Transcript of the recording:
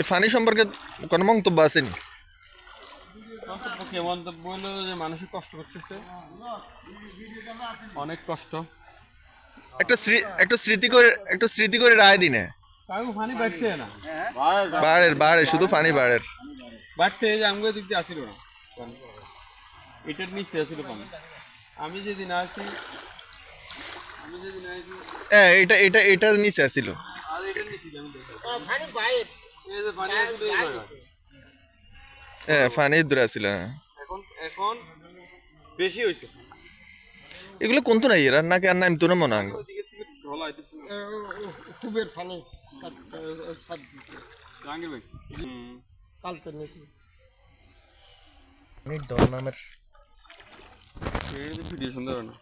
Funny সম্পর্কে কোনো মন্তব্য আসেনি? মন্তব্য হলো যে মানুষই কষ্ট করতেছে। অনেক কষ্ট। একটা স্মৃ একটা স্মৃতি করে একটা স্মৃতি করে রায় দিনে। পানি বাড়ছে না। বাড়ের বাড়ে শুধু পানি বাড়ের। বাড়ছে এই যে আমগুলো দিক দিয়ে আসিল না। এটার নিচে আসিল পানি আমি যেদিন আসি আমি যেদিন আসি হ্যাঁ এটা এটা এটার নিচে ছিল আর এটার নিচে আমি দেখি এই যে পানি আসিল এই জায়গায়। হ্যাঁ পানি দূরে ছিল এখন এখন বেশি হয়েছে এগুলো কোন তো নাই এরা নাকি আর নাম তো না মনে হয়। ওইদিকে থেকে ঢলা আইতেছে। না। খুবের পানি জাহাঙ্গীর ভাই। কালকে নিয়েছি। ডর নামের ভিডিও সুন্দর না।